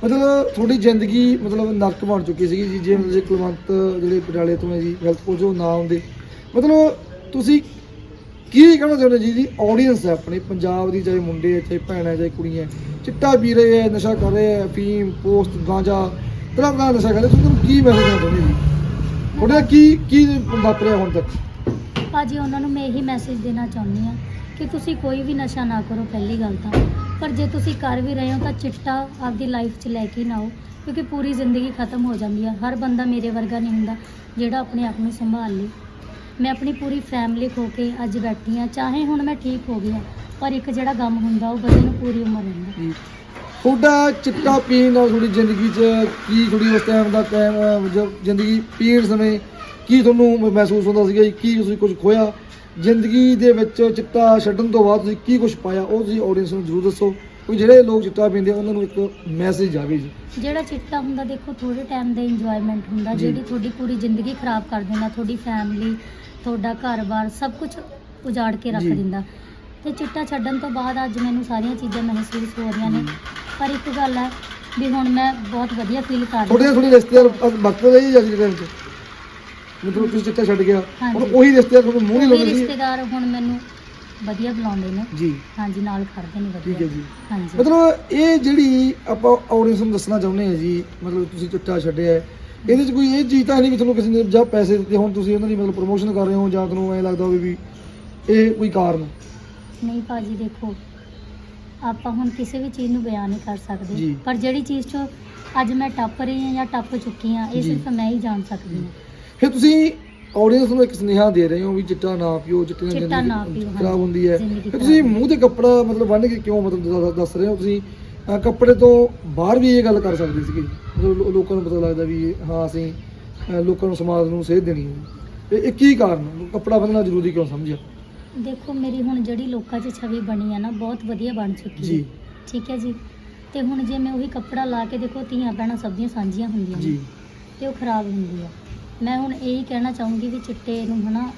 ਮਤਲਬ ਤੁਹਾਡੀ ਜ਼ਿੰਦਗੀ ਮਤਲਬ ਨਰਕ ਬਣ ਚੁੱਕੀ ਸੀਗੀ ਜੀ ਜੇ ਮਤਲਬ ਕੁਲਵੰਤ ਜਿਹੜੇ ਪਟਿਆਲੇ ਤੋਂ ਹੈ ਜੀ ਹੈਲਥ ਕੋਚ ਉਹ ਨਾ ਹੁੰਦੇ ਮਤਲਬ ਤੁਸੀਂ ਕੀ ਕਹਿਣਾ ਚਾਹੁੰਦੇ ਜੀ ਜੀ ਆਡੀਅנס ਹੈ ਆਪਣੇ ਪੰਜਾਬ ਦੀ ਚਾਹੇ ਮੁੰਡੇ ਹੈ ਚਾਹੇ ਭੈਣਾਂ ਹੈ ਚਾਹੇ ਕੁੜੀਆਂ ਚਿੱਟਾ ਪੀ ਰਹੇ ਹੈ ਨਸ਼ਾ ਕਰ ਰਹੇ ਹੈ ਅਫੀਮ ਪੋਸਟ ਗਾਂਜਾ ਤਰ੍ਹਾਂ ਤਰ੍ਹਾਂ ਦਾ ਨਸ਼ਾ ਕਰ ਰਹੇ ਤੁਸੀਂ ਤੁਹਾਨੂੰ ਕੀ ਮੈਸੇਜ ਦੇਣਾ ਚਾਹੁੰਦੇ ਜੀ ਤੁਹਾਡਾ ਕੀ ਕੀ ਵਾਪਰਿਆ ਹੁਣ ਤੱਕ? ਭਾਜੀ ਉਹਨਾਂ ਨੂੰ ਮੈਂ ਇਹੀ ਮੈਸੇਜ ਦੇਣਾ ਚਾਹੁੰਦੀ ਆ ਕਿ ਤੁਸੀਂ ਕੋਈ ਵੀ ਨਸ਼ਾ ਨਾ ਕਰੋ, ਪਹਿਲੀ ਗੱਲ ਤਾਂ। ਪਰ ਜੇ ਤੁਸੀਂ ਕਰ ਵੀ ਰਹੇ ਹੋ ਤਾਂ ਚਿੱਟਾ ਆਪਦੀ ਲਾਈਫ 'ਚ ਲੈ ਕੇ ਨਾ ਆਓ, ਕਿਉਂਕਿ ਪੂਰੀ ਜ਼ਿੰਦਗੀ ਖਤਮ ਹੋ ਜਾਂਦੀ ਆ। ਹਰ ਬੰਦਾ ਮੇਰੇ ਵਰਗਾ ਨਹੀਂ ਹੁੰਦਾ, ਜਿਹੜਾ ਆਪਣੇ ਆਪ ਨੂੰ ਸੰਭਾਲ ਲੇ। ਮੈਂ ਆਪਣੀ ਪੂਰੀ ਫੈਮਿਲੀ ਖੋ ਕੇ ਅੱਜ ਬੈਠੀ ਆ, ਚਾਹੇ ਹੁਣ ਮੈਂ ਠੀਕ ਹੋ ਗਈ ਆ ਪਰ ਇੱਕ ਜਿਹੜਾ ਗਮ ਹੁੰਦਾ, ਉਹ ਬੰਦੇ ਨੂੰ ਪੂਰੀ ਉਮਰ ਰਹਿੰਦਾ। ਤੁਹਾਡਾ ਚਿੱਟਾ ਪੀਣ ਨਾਲ ਤੁਹਾਡੀ ਜ਼ਿੰਦਗੀ 'ਚ ਕੀ ਤੁਹਾਡੀ ਉਸ ਟਾਈਮ ਦਾ ਟਾਈਮ ਜਦ ਜ਼ਿੰਦਗੀ ਪੀਣ ਸਮੇਂ ਕੀ ਤੁਹਾਨੂੰ ਮਹਿਸੂਸ ਹੁੰਦਾ ਸੀਗਾ ਕੀ ਤੁਸੀਂ ਕੁਝ ਖੋਇਆ? ਜ਼ਿੰਦਗੀ ਦੇ ਵਿੱਚ ਚਿੱਟਾ ਛੱਡਣ ਤੋਂ ਬਾਅਦ ਤੁਸੀਂ ਕੀ ਕੁਝ ਪਾਇਆ? ਉਹ ਤੁਸੀਂ ਆਡੀਅנס ਨੂੰ ਜ਼ਰੂਰ ਦੱਸੋ। ਕਿ ਜਿਹੜੇ ਲੋਕ ਚਿੱਟਾ ਪੀਂਦੇ ਉਹਨਾਂ ਨੂੰ ਇੱਕ ਮੈਸੇਜ ਜਾਵੇ ਜੀ। ਜਿਹੜਾ ਚਿੱਟਾ ਹੁੰਦਾ ਦੇਖੋ ਥੋੜੇ ਟਾਈਮ ਦਾ ਇੰਜੋਇਮੈਂਟ ਹੁੰਦਾ ਜੀ। ਜਿਹੜੀ ਤੁਹਾਡੀ ਪੂਰੀ ਜ਼ਿੰਦਗੀ ਖਰਾਬ ਕਰ ਦਿੰਦਾ ਤੁਹਾਡੀ ਫੈਮਿਲੀ ਤੁਹਾਡਾ ਘਰ-ਬਾਰ ਸਭ ਕੁਝ ਉਜਾੜ ਕੇ ਰੱਖ ਜੀ। ਦਿੰਦਾ। ਤੇ ਚਿੱਟਾ ਛੱਡਣ ਤੋਂ ਬਾਅਦ ਅੱਜ ਮੈਨੂੰ ਸਾਰੀਆਂ ਚੀਜ਼ਾਂ ਮਹਿਸੂਸ ਹੋ ਰਹੀਆਂ ਨੇ। ਪਰ ਇੱਕ ਗੱਲ ਹੈ ਵੀ ਹੁਣ ਮੈਂ ਬਹੁਤ ਵਧੀਆ ਫੀਲ ਕਰ ਰਹੀ ਹਾਂ। ਥੋੜੀ ਰਿਸ਼ਤੇਦਾਰ ਵਕਤ ਰਹੀ ਜਾਂ ਟਾਈਮ 'ਚ ਮਤਲਬ ਤੁਸੀਂ ਚਿੱਟਾ ਛੱਡ ਗਿਆ ਹੁਣ ਹਾਂਜੀ। ਉਹੀ ਰਿਸ਼ਤੇਦਾਰ ਤੁਹਾਨੂੰ ਮੂੰਹ ਨਹੀਂ ਲਾਉਂਦੇ ਸੀ? ਰਿਸ਼ਤੇਦਾਰ ਹੁਣ ਮੈਨੂੰ ਵਧੀਆ ਬੁਲਾਉਂਦੇ ਨੇ। ਜੀ। ਹਾਂਜੀ ਨਾਲ ਖੜਦੇ ਨੇ ਠੀਕ ਹੈ ਵਧੀਆ ਜੀ। ਹਾਂਜੀ। ਮਤਲਬ ਇਹ ਜਿਹੜੀ ਆਪਾਂ ਆਡੀਅנס ਨੂੰ ਦੱਸਣਾ ਚਾਹੁੰਦੇ ਹਾਂ ਜੀ ਮਤਲਬ ਤੁਸੀਂ ਚਿੱਟਾ ਛੱਡਿਆ ਹੈ ਇਹਦੇ 'ਚ ਕੋਈ ਇਹ ਚੀਜ਼ ਤਾਂ ਨਹੀਂ ਵੀ ਤੁਹਾਨੂੰ ਕਿਸੇ ਨੇ ਜਾਂ ਪੈਸੇ ਦਿੱਤੇ ਹੁਣ ਤੁਸੀਂ ਉਹਨਾਂ ਦੀ ਮਤਲਬ ਪ੍ਰੋਮੋਸ਼ਨ ਕਰ ਰਹੇ ਹੋ ਜਾਂ ਤੁਹਾਨੂੰ ਐਂ ਲੱਗਦਾ ਹੋਵੇ ਵੀ ਇਹ ਕੋਈ ਕਾਰਨ ਨਹੀਂ ਭਾਜੀ ਦੇਖੋ ਆਪਾਂ ਹੁਣ ਕਿਸੇ ਵੀ ਚੀਜ਼ ਨੂੰ ਬਿਆਨ ਨਹੀਂ ਕਰ ਜੀ। ਸਕਦੇ ਪਰ ਜਿਹੜੀ ਚੀਜ਼ ਚੋਂ ਅੱਜ ਮੈਂ ਟੱਪ ਰਹੀ ਹਾਂ ਜਾਂ ਟੱਪ ਚੁੱਕੀ ਹਾਂ ਇਹ ਜੀ। ਸਿਰਫ ਮੈਂ ਹੀ ਜਾਣ ਸਕਦੀ ਹਾਂ। ਫਿਰ ਤੁਸੀਂ ਆਡੀਅנס ਨੂੰ ਇੱਕ ਸੁਨੇਹਾ ਦੇ ਰਹੇ ਹੋ ਵੀ ਚਿੱਟਾ ਨਾ ਪੀਓ ਚਿੱਟੇ ਨਾਲ ਚਿੱਟਾ ਨਾ ਜ਼ਿੰਦਗੀ ਪੀਓ, ਖਰਾਬ ਹੁੰਦੀ ਹੈ। ਜ਼ਿੰਦਗੀ ਫਿਰ ਤੁਸੀਂ ਮੂੰਹ ਤੇ ਕੱਪੜਾ ਮਤਲਬ ਬੰਨ੍ਹ ਕੇ ਕਿਉਂ ਮਤਲਬ ਦੱਸ- ਦੱਸ ਰਹੇ ਹੋ? ਤੁਸੀਂ ਅਹ, ਕੱਪੜੇ ਤੋਂ ਬਾਹਰ ਵੀ ਇਹ ਗੱਲ ਕਰ ਸਕਦੇ ਸੀਗੇ। ਮਤਲਬ ਲੋ- ਲੋਕਾਂ ਨੂੰ ਪਤਾ ਲੱਗਦਾ ਵੀ ਇਹ- ਹਾਂ ਅਸੀਂ ਅਹ, ਲੋਕਾਂ ਨੂੰ ਸਮਾਜ ਨੂੰ ਸੇਧ ਦੇਣੀ ਹੈ। ਇਹ ਇਹ ਕੀ ਕਾਰਨ? ਕੱਪੜਾ ਬੰਨਣਾ ਜ਼ਰੂਰੀ ਕਿਉਂ ਸਮਝਿਆ? ਦੇਖੋ ਮੇਰੀ ਹੁਣ ਜਿਹੜੀ ਲੋਕਾਂ 'ਚ ਛਵੀ ਬਣੀ ਆ ਨਾ ਬਹੁਤ ਵਧੀਆ ਬਣ ਚੁੱਕੀ ਜੀ। ਹੈ ਠੀਕ ਹੈ ਜੀ? ਤੇ ਹੁਣ ਜੇ ਮੈਂ ਉਹੀ ਕੱਪੜਾ ਲਾ ਕੇ ਦੇਖੋ ਧੀਆਂ ਭੈਣਾਂ ਸਭ ਦੀਆਂ ਸਾਂਝੀਆਂ ਹੁੰਦੀਆਂ ਨੇ ਜੀ। ਤੇ ਉਹ ਖਰਾਬ ਹੁੰਦੀ ਆ ਮੈਂ ਹੁਣ ਇਹੀ ਕਹਿਣਾ ਚਾਹੂੰਗੀ ਵੀ ਚਿੱਟੇ ਨੂੰ ਹਨਾ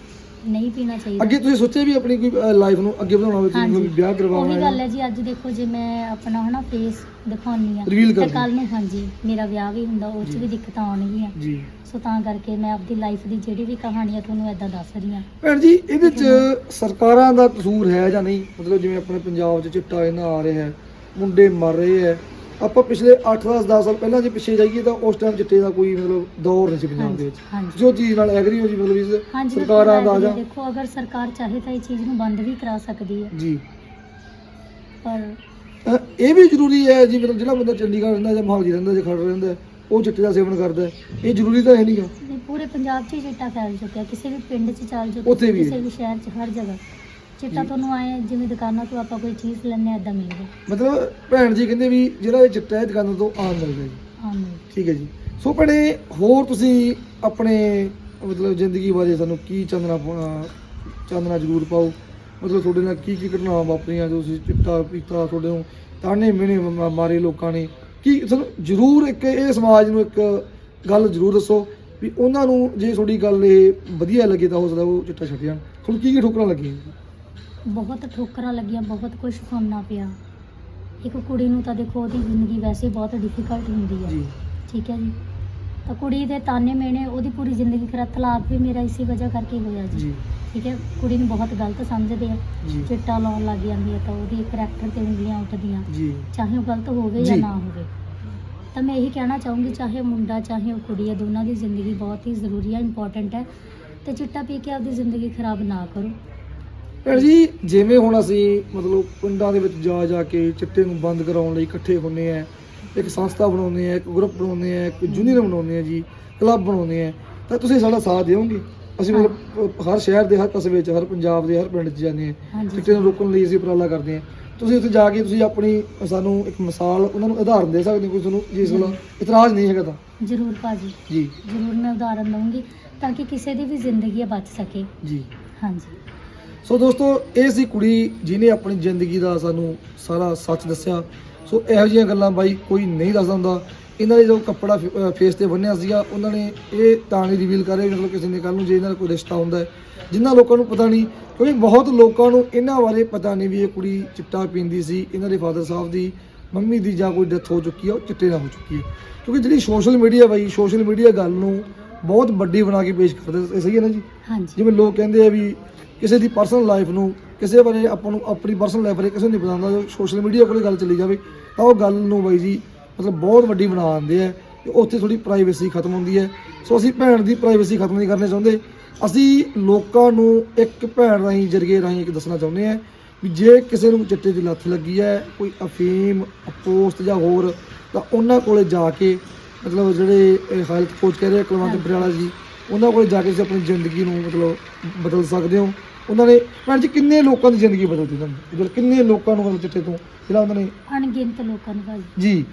ਨਹੀਂ ਪੀਣਾ ਚਾਹੀਦਾ। ਅੱਗੇ ਤੁਸੀਂ ਸੋਚਿਆ ਵੀ ਆਪਣੀ ਕੋਈ ਲਾਈਫ ਨੂੰ ਅੱਗੇ ਵਧਾਉਣਾ ਹੋਵੇ ਤੁਸੀਂ ਕੋਈ ਵਿਆਹ ਕਰਵਾਉਣਾ ਉਹੀ ਗੱਲ ਹੈ ਹੈ ਜੀ ਅੱਜ ਦੇਖੋ ਜੇ ਮੈਂ ਆਪਣਾ ਹਨਾ ਫੇਸ ਦਿਖਾਉਣੀ ਆ Reveal। ਕੱਲ ਨੂੰ ਹਾਂਜੀ ਮੇਰਾ ਵਿਆਹ ਵੀ ਹੁੰਦਾ ਉਹ 'ਚ ਜੀ। ਵੀ ਦਿੱਕਤਾਂ ਆਉਣਗੀਆਂ। ਜੀ। ਸੋ ਤਾਂ ਕਰਕੇ ਮੈਂ ਆਪਦੀ ਲਾਈਫ ਦੀ ਜਿਹੜੀ ਵੀ ਕਹਾਣੀ ਆ ਤੁਹਾਨੂੰ ਐਦਾਂ ਦੱਸ ਰਹੀ ਹਾਂ। ਭੈਣ ਜੀ ਇਹਦੇ ਚ ਸਰਕਾਰਾਂ ਦਾ ਕਸੂਰ ਹੈ ਜਾਂ ਨਹੀਂ? ਮਤਲਬ ਜਿਵੇਂ ਆਪਣੇ ਪੰਜਾਬ 'ਚ ਚਿੱਟਾ ਇਹਨਾਂ ਆ ਰਿਹਾ ਹੈ ਮੁੰਡੇ ਮਰ ਰਹੇ ਹੈ ਆਪਾਂ ਪਿਛਲੇ 8-10 10 ਸਾਲ ਪਹਿਲਾਂ ਜੇ ਪਿੱਛੇ ਜਾਈਏ ਤਾਂ ਉਸ ਟਾਈਮ ਚਿੱਟੇ ਦਾ ਕੋਈ ਮਤਲਬ ਦੌਰ ਨਹੀਂ ਸੀ ਪੰਜਾਬ ਦੇ ਵਿੱਚ। ਹਾਂਜੀ। ਜੋ ਚੀਜ਼ ਨਾਲ ਐਗਰੀ ਹੋ ਜੀ ਮਤਲਬ ਇਸ ਹਾਂਜੀ ਮੈਂ ਸਰਕਾਰਾਂ ਦਾ ਜਾਂ ਦੇਖੋ ਅਗਰ ਸਰਕਾਰ ਚਾਹੇ ਤਾਂ ਇਹ ਚੀਜ਼ ਨੂੰ ਬੰਦ ਵੀ ਕਰਾ ਸਕਦੀ ਹੈ। ਜੀ। ਪਰ ਇਹ ਵੀ ਜ਼ਰੂਰੀ ਹੈ ਜੀ ਮਤਲਬ ਜਿਹੜਾ ਬੰਦਾ ਚੰਡੀਗੜ੍ਹ ਰਹਿੰਦਾ ਜਾਂ ਮਹਾਲੀ ਰਹਿੰਦਾ ਜਾਂ ਖੜ ਰਹਿੰਦਾ ਹੈ, ਉਹ ਚਿੱਟੇ ਦਾ ਸੇਵਨ ਕਰਦਾ ਹੈ। ਇਹ ਜ਼ਰੂਰੀ ਤਾਂ ਹੈ ਨਹੀਂਗਾ ਇਹ ਪੂਰੇ ਪੰਜਾਬ 'ਚ ਹੀ ਚਿੱਟਾ ਫੈਲ ਚੁੱਕਿਆ ਕਿਸੇ ਵੀ ਪਿੰਡ 'ਚ ਚੱਲ ਜਾਓ ਉੱਥੇ ਵੀ ਕਿਸੇ। ਵੀ ਸ਼ਹਿਰ 'ਚ ਹਰ ਜਗ੍ਹਾ। ਚਿੱਟਾ। ਤੁਹਾਨੂੰ ਆਏ ਜਿਵੇਂ ਦੁਕਾਨਾਂ ਤੋਂ ਆਪਾਂ ਕੋਈ ਚੀਜ਼ ਲੈਣੇ ਐਦਾਂ ਮਿਲਦਾ। ਮਤਲਬ ਭੈਣ ਜੀ ਕਹਿੰਦੇ ਵੀ ਜਿਹੜਾ ਇਹ ਚਿੱਟਾ ਹੈ ਦੁਕਾਨਾਂ ਤੋਂ ਆਮ ਮਿਲਦਾ ਜੀ। ਆਮ ਠੀਕ ਹੈ ਜੀ। ਸੋ ਭੈਣੇ ਹੋਰ ਤੁਸੀਂ ਆਪਣੇ ਮਤਲਬ ਜ਼ਿੰਦਗੀ ਬਾਰੇ ਸਾਨੂੰ ਕੀ ਚਾਨਣਾ ਪਾਉਣਾ ਚਾਨਣਾ ਜ਼ਰੂਰ ਪਾਓ। ਮਤਲਬ ਤੁਹਾਡੇ ਨਾਲ ਕੀ ਕੀ ਘਟਨਾਵਾਂ ਵਾਪਰੀਆਂ ਜੋ ਤੁਸੀਂ ਚਿੱਟਾ ਪੀਤਾ ਤੁਹਾਡੇ ਨੂੰ ਤਾਨੇ ਮਿਹਣੇ ਮ- ਮਾਰੇ ਲੋਕਾਂ ਨੇ। ਕੀ ਤੁਹਾਨੂੰ ਜ਼ਰੂਰ ਇੱਕ ਇਹ ਸਮਾਜ ਨੂੰ ਇੱਕ ਗੱਲ ਜ਼ਰੂਰ ਦੱਸੋ ਵੀ ਉਹਨਾਂ ਨੂੰ ਜੇ ਤੁਹਾਡੀ ਗੱਲ ਇਹ ਵਧੀਆ ਲੱਗੇ ਤਾਂ ਹੋ ਸਕਦਾ ਉਹ ਚਿੱਟਾ ਛੱਡ ਜਾਣ। ਤੁਹਾਨੂੰ ਕੀ ਕੀ ਠੋਕਰਾਂ ਲੱਗੀਆਂ? ਬਹੁਤ ਠੋਕਰਾਂ ਲੱਗੀਆਂ ਬਹੁਤ ਕੁਝ ਸੁਣਨਾ ਪਿਆ। ਇੱਕ ਕੁੜੀ ਨੂੰ ਤਾਂ ਦੇਖੋ ਉਹਦੀ ਜ਼ਿੰਦਗੀ ਵੈਸੇ ਬਹੁਤ ਡਿਫਿਕਲਟ ਹੁੰਦੀ ਹੈ। ਜੀ। ਠੀਕ ਹੈ ਜੀ। ਤਾਂ ਕੁੜੀ ਦੇ ਤਾਨੇ ਮੇਣੇ ਉਹਦੀ ਪੂਰੀ ਜ਼ਿੰਦਗੀ ਖਰਾ ਤਲਾਕ ਵੀ ਮੇਰਾ ਇਸੇ ਵਜ੍ਹਾ ਕਰਕੇ ਹੋਇਆ ਜੀ। ਜੀ। ਠੀਕ ਹੈ ਕੁੜੀ ਨੂੰ ਬਹੁਤ ਗਲਤ ਸਮਝਦੇ ਆ। ਜੀ। ਚਿੱਟਾ ਲਾਉਣ ਲੱਗ ਜਾਂਦੀ ਹੈ ਤਾਂ ਉਹਦੀ ਕਰੈਕਟਰ ਤੇ ਉਂਗਲੀਆਂ ਉੱਠਦੀਆਂ। ਜੀ। ਚਾਹੇ ਉਹ ਗਲਤ ਹੋਵੇ ਜਾਂ ਜੀ। ਨਾ ਹੋਵੇ। ਤਾਂ ਮੈਂ ਇਹੀ ਕਹਿਣਾ ਚਾਹੂੰਗੀ ਚਾਹੇ ਮੁੰਡਾ ਚਾਹੇ ਉਹ ਕੁੜੀ ਹੈ ਦੋਨਾਂ ਦੀ ਜ਼ਿੰਦਗੀ ਬਹੁਤ ਹੀ ਜ਼ਰੂਰੀ ਹੈ ਇੰਪੋਰਟੈਂਟ ਹੈ। ਤੇ ਚਿੱਟਾ ਪੀ ਕੇ ਆਪਦੀ ਜ਼ਿੰਦਗੀ ਖਰਾਬ ਨਾ ਕਰੋ। ਭੈਣ ਜੀ ਜਿਵੇਂ ਹੁਣ ਅਸੀਂ ਮਤਲਬ ਪਿੰਡਾਂ ਦੇ ਵਿੱਚ ਜਾ ਜਾ ਕੇ ਚਿੱਟੇ ਨੂੰ ਬੰਦ ਕਰਾਉਣ ਲਈ ਇਕੱਠੇ ਹੁੰਨੇ ਆ ਇੱਕ ਸੰਸਥਾ ਬਣਾਉਂਦੇ ਆ ਇੱਕ ਗਰੁੱਪ ਬਣਾਉਂਦੇ ਆ ਇੱਕ ਯੂਨੀਅਨ ਬਣਾਉਂਦੇ ਆ ਜੀ ਕਲੱਬ ਬਣਾਉਂਦੇ ਆ ਤਾਂ ਤੁਸੀਂ ਸਾਡਾ ਸਾਥ ਦਿਓਗੇ? ਅਸੀਂ ਮਤਲਬ ਹਰ ਸ਼ਹਿਰ ਦੇ ਹਰ ਕਸਬੇ 'ਚ ਹਰ ਪੰਜਾਬ ਦੇ ਹਰ ਪਿੰਡ 'ਚ ਜਾਂਦੇ ਆ ਚਿੱਟੇ ਨੂੰ ਰੋਕਣ ਲਈ ਅਸੀਂ ਉਪਰਾਲਾ ਕਰਦੇ ਆ ਤੁਸੀਂ ਉੱਥੇ ਜਾ ਕੇ ਤੁਸੀਂ ਆਪਣੀ ਸਾਨੂੰ ਇੱਕ ਮਿਸਾਲ ਉਹਨਾਂ ਨੂੰ ਉਦਾਹਰਨ ਦੇ ਸਕਦੇ ਹੋ? ਕੋਈ ਤੁਹਾਨੂੰ ਜਿਸ ਵੱਲ ਇਤਰਾਜ਼ ਨਹੀਂ ਹੈਗਾ ਤਾਂ? ਜ਼ਰੂਰ ਭਾਜੀ। ਜੀ। ਜ਼ਰੂਰ ਮੈਂ ਉਦਾਹਰਨ ਦਊਂਗੀ ਤਾਂ ਕਿ ਕਿਸੇ ਦੀ ਵੀ ਜ਼ਿੰਦਗੀ ਬਚ ਸਕੇ। ਜੀ। ਹਾਂਜੀ। ਸੋ ਦੋਸਤੋ ਇਹ ਸੀ ਕੁੜੀ ਜਿਹਨੇ ਆਪਣੀ ਜ਼ਿੰਦਗੀ ਦਾ ਸਾਨੂੰ ਸਾਰਾ ਸੱਚ ਦੱਸਿਆ। ਸੋ ਇਹੋ ਜਿਹੀਆਂ ਗੱਲਾਂ ਬਾਈ ਕੋਈ ਨਹੀਂ ਦੱਸਦਾ ਹੁੰਦਾ ਇਹਨਾਂ ਦੇ ਜੋ ਕੱਪੜਾ ਫੇਸ ਤੇ ਬੰਨਿਆ ਸੀਗਾ ਉਹਨਾਂ ਨੇ ਇਹ ਤਾਂ ਨਹੀਂ ਰਿਵੀਲ ਕਰੇ ਮਤਲਬ ਕਿਸੇ ਨੇ ਕੱਲ ਨੂੰ ਜੇ ਇਹਨਾਂ ਦਾ ਕੋਈ ਰਿਸ਼ਤਾ ਹੁੰਦਾ ਜਿਨ੍ਹਾਂ ਲੋਕਾਂ ਨੂੰ ਪਤਾ ਨਹੀਂ ਕਿਉਂਕਿ ਬਹੁਤ ਲੋਕਾਂ ਨੂੰ ਇਹਨਾਂ ਬਾਰੇ ਪਤਾ ਨਹੀਂ ਵੀ ਇਹ ਕੁੜੀ ਚਿੱਟਾ ਪੀਂਦੀ ਸੀ ਇਹਨਾਂ ਦੇ ਫਾਦਰ ਸਾਹਿਬ ਦੀ ਮੰਮੀ ਦੀ ਜਾਂ ਕੋਈ ਡੈਥ ਹੋ ਚੁੱਕੀ ਹੈ ਉਹ ਚਿੱਟੇ ਨਾਲ ਹੋ ਚੁੱਕੀ ਹੈ ਕਿਉਂਕਿ ਜਿਹੜੀ social media by social media ਗੱਲ ਨੂੰ ਬਹੁਤ ਵੱਡੀ ਬਣਾ ਕੇ ਪੇਸ਼ ਕਰਦੇ ਸਹੀ ਹੈ ਨਾ ਜੀ? ਹਾਂਜੀ। ਜਿਵੇਂ ਲੋਕ ਕਹਿੰਦੇ ਆ ਵੀ ਕਿਸੇ ਦੀ ਪਰਸਨਲ ਲਾਈਫ ਨੂੰ ਕਿਸੇ ਬਾਰੇ ਆਪਾਂ ਨੂੰ ਆਪਣੀ ਪਰਸਨਲ ਲਾਈਫ ਬਾਰੇ ਕਿਸੇ ਨੂੰ ਨਹੀਂ ਪਤਾ ਹੁੰਦਾ ਜੋ ਸੋਸ਼ਲ ਮੀਡੀਆ ਕੋਲੇ ਗੱਲ ਚੱਲੀ ਜਾਵੇ ਤਾਂ ਉਹ ਗੱਲ ਨੂੰ ਬਾਈ ਜੀ ਮਤਲਬ ਬਹੁਤ ਵੱਡੀ ਬਣਾ ਦਿੰਦੇ ਆ ਤੇ ਉੱਥੇ ਥੋੜੀ ਪ੍ਰਾਈਵੇਸੀ ਖਤਮ ਹੁੰਦੀ ਹੈ। ਸੋ ਅਸੀਂ ਭੈਣ ਦੀ ਪ੍ਰਾਈਵੇਸੀ ਖਤਮ ਨਹੀਂ ਕਰਨੀ ਚਾਹੁੰਦੇ। ਅਸੀਂ ਲੋਕਾਂ ਨੂੰ ਇੱਕ ਭੈਣ ਰਾਹੀਂ ਜਰੀਏ ਰਾਹੀਂ ਇੱਕ ਦੱਸਣਾ ਚਾਹੁੰਦੇ ਆ ਵੀ ਜੇ ਕਿਸੇ ਨੂੰ ਚਿੱਟੇ ਦੀ ਲੱਤ ਲੱਗੀ ਹੈ ਕੋਈ ਅਫੀਮ ਪੋਸਟ ਜਾਂ ਹੋਰ ਤਾਂ ਉਹਨਾਂ ਕੋਲੇ ਜਾ ਕੇ ਮਤਲਬ ਜਿਹੜੇ ਹੈਲਥ ਕੋਚ ਕਹਿ ਰਹੇ ਕੁਲਵੰਤ ਬਰਿਆਲਾ ਜੀ ਉਹਨਾਂ ਕੋਲੇ ਜਾ ਕੇ ਤੁਸੀਂ ਆਪਣੀ ਜ਼ਿੰਦਗੀ ਨੂੰ ਮਤਲਬ ਬਦਲ ਸਕਦੇ ਹੋ। ਉਹਨਾਂ ਨੇ ਭੈਣ ਜੀ ਕਿੰਨੇ ਲੋਕਾਂ ਦੀ ਜ਼ਿੰਦਗੀ ਬਦਲਤੀ ਤੁਹਾਨੂੰ? ਮਤਲਬ ਕਿੰਨੇ ਲੋਕਾਂ ਨੂੰ ਮਤਲਬ ਚਿੱਟੇ ਤੋਂ? ਜਿਹੜਾ ਉਹਨਾਂ ਨੇ ਅਣਗਿਣਤ ਲੋਕਾਂ ਨੂੰ ਭਾਜੀ। ਜੀ।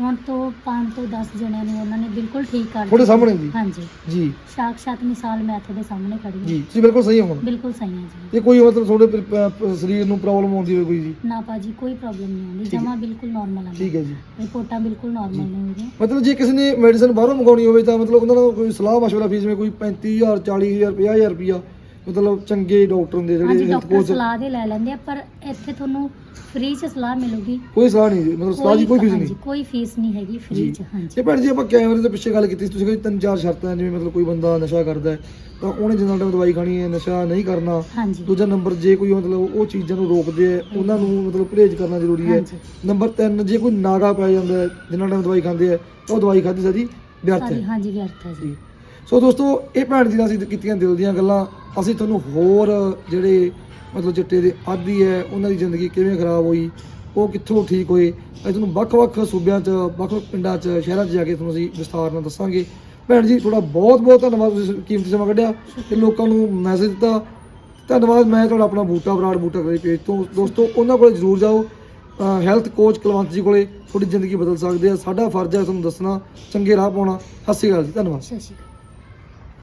ਹੁਣ ਤੋਂ 5 ਤੋਂ 10 ਜਣਿਆਂ ਨੂੰ ਉਹਨਾਂ ਨੇ ਬਿਲਕੁਲ ਠੀਕ ਕਰ ਤੁਹਾਡੇ ਦਿੱਤਾ। ਸਾਹਮਣੇ ਜੀ? ਹਾਂਜੀ। ਜੀ। ਸਾਕਸ਼ਾਤ ਮਿਸਾਲ ਮੈਂ ਤੁਹਾਡੇ ਸਾਹਮਣੇ ਖੜੀ ਹਾਂ। ਜੀ। ਤੁਸੀਂ ਬਿਲਕੁਲ ਸਹੀ ਹੋ ਹੁਣ? ਬਿਲਕੁਲ ਸਹੀ ਹੈ ਜੀ। ਜੇ ਕੋਈ ਮਤਲਬ ਤੁਹਾਡੇ ਪ- ਪ- ਪ- ਸਰੀਰ ਨੂੰ ਪ੍ਰੋਬਲਮ ਆਉਂਦੀ ਹੋਵੇ ਕੋਈ ਜੀ? ਨਾ ਭਾਜੀ ਕੋਈ ਪ੍ਰੋਬਲਮ ਨਹੀਂ ਆਉਂਦੀ। ਠੀਕ ਹੈ। ਜਮਾ ਬਿਲਕੁਲ ਨਾਰਮਲ ਆ। ਠੀਕ ਹੈ ਜੀ। ਰਿਪੋਰਟਾਂ ਬਿਲਕੁਲ ਨਾਰਮਲ ਨੇ ਮੇਰੀਆਂ ਮਤਲਬ ਜੇ ਕਿਸੇ ਨੇ ਮੈਡੀਸਨ ਬਾਹਰੋਂ ਮੰਗਾਉਣੀ ਹੋਵੇ ਤਾਂ ਮਤਲਬ ਉਹਨਾਂ ਨੂੰ ਕੋਈ ਸਲਾਹ ਮਸ਼ਵਰਾ ਫੀਸ ਜਿਵੇਂ ਕੋਈ 35000 40000 50000 ਰੁਪਿਆ ਮਤਲਬ ਚੰਗੇ ਡਾਕਟਰ ਹੁੰਦੇ ਹਾਂਜੀ ਜਿਹੜੇ ਹੈਲਥ ਡਾਕਟਰ ਸਲਾਹ ਦੇ ਲੈ ਲੈਂਦੇ ਆ ਪਰ ਇੱਥੇ ਤੁਹਾਨੂੰ ਫ੍ਰੀ ਚ ਸਲਾਹ ਮਿਲੂਗੀ। ਕੋਈ ਸਲਾਹ ਨਹੀਂ ਜੀ, ਮਤਲਬ ਸਲਾਹ ਦੀ ਕੋਈ ਫੀਸ ਹਾਂਜੀ, ਨਹੀਂ। ਕੋਈ ਫੀਸ ਨਹੀਂ ਹੈਗੀ ਫ੍ਰੀ ਚ ਹਾਂਜੀ। ਜੇ ਭੈਣ ਜੀ ਆਪਾਂ ਕੈਮਰੇ ਦੇ ਪਿੱਛੇ ਗੱਲ ਕੀਤੀ ਸੀ ਤੁਸੀਂ ਕਹਿੰਦੇ ਤਿੰਨ ਚਾਰ ਸ਼ਰਤਾਂ ਜਿਵੇਂ ਮਤਲਬ ਕੋਈ ਬੰਦਾ ਨਸ਼ਾ ਕਰਦਾ ਹੈ ਤਾਂ ਉਹਨੇ ਜਿੰਨਾ ਟਾਈਮ ਦਵਾਈ ਖਾਣੀ ਹੈ ਨਸ਼ਾ ਨਹੀਂ ਕਰਨਾ। ਹਾਂਜੀ। ਦੂਜਾ ਨੰਬਰ ਜੇ ਕੋਈ ਮਤਲਬ ਉਹ ਚੀਜ਼ਾਂ ਨੂੰ ਰੋਕਦੇ ਆ ਉਹਨਾਂ ਨੂੰ ਮਤਲਬ ਪਰਹੇਜ਼ ਕਰਨਾ ਜ਼ਰੂਰੀ ਹੈ। ਹਾਂਜੀ। ਨੰਬਰ 3 ਜੇ ਕੋਈ ਨਾਗਾ ਪੈ ਜਾਂਦਾ ਹੈ ਜਿੰਨਾ ਟਾਈਮ ਦਵਾਈ ਖਾਂਦੇ ਆ ਤਾਂ ਉਹ ਦਵਾਈ ਖਾਦੀ ਸਾਡੀ ਵਿਅਰਥ ਸਾਰੀ ਹੈ ਹਾਂਜੀ ਵਿਅਰਥ ਹੈ ਜੀ। ਜੀ। ਸੋ ਦੋਸਤੋ, ਇਹ ਭੈਣ ਜੀ ਨਾਲ ਅਸੀਂ ਕੀਤੀਆਂ ਦਿਲ ਦੀਆਂ ਗੱਲਾਂ। ਅਸੀਂ ਤੁਹਾਨੂੰ ਹੋਰ ਜਿਹੜੇ ਮਤਲਬ ਚਿੱਟੇ ਦੇ ਆਦੀ ਹੈ, ਉਹਨਾਂ ਦੀ ਜ਼ਿੰਦਗੀ ਕਿਵੇਂ ਖਰਾਬ ਹੋਈ, ਉਹ ਕਿੱਥੋਂ ਠੀਕ ਹੋਏ, ਅਸੀਂ ਤੁਹਾਨੂੰ ਵੱਖ-ਵੱਖ ਸੂਬਿਆਂ 'ਚ, ਵੱਖ-ਵੱਖ ਪਿੰਡਾਂ 'ਚ, ਸ਼ਹਿਰਾਂ 'ਚ ਜਾ ਕੇ ਤੁਹਾਨੂੰ ਅਸੀਂ ਵਿਸਥਾਰ ਨਾਲ ਦੱਸਾਂਗੇ। ਭੈਣ ਜੀ, ਤੁਹਾਡਾ ਬਹੁਤ-ਬਹੁਤ ਧੰਨਵਾਦ, ਤੁਸੀਂ ਕੀਮਤੀ ਸਮਾਂ ਕੱਢਿਆ ਤੇ ਲੋਕਾਂ ਨੂੰ ਮੈਸੇਜ ਦਿੱਤਾ। ਧੰਨਵਾਦ, ਮੈਂ ਤੁਹਾਡਾ ਆਪਣਾ ਬੂਟਾ, ਬਰਾੜ ਬੂਟਾ ਕਰੀ ਪੇਜ ਤੋਂ ਦੋਸਤੋ, ਉਹਨਾਂ ਕੋਲ ਜ਼ਰੂਰ ਜਾਓ। ਹੈਲਥ ਕੋਚ ਕੁਲਵੰਤ ਜੀ ਕੋਲੇ ਤੁਹਾਡੀ ਜ਼ਿੰਦਗੀ ਬਦਲ ਸਕਦੇ ਆ ਸਾਡਾ ਫਰਜ਼ ਹੈ ਤੁਹਾਨੂੰ ਦੱਸਣਾ, ਚੰਗੇ ਰਾਹ ਪਾਉਣਾ। ਸਤਿ ਸ਼੍ਰੀ ਅਕਾਲ ਜੀ, ਧੰਨਵਾਦ। ਸਤਿ ਸ਼੍ਰੀ ਅਕਾਲ।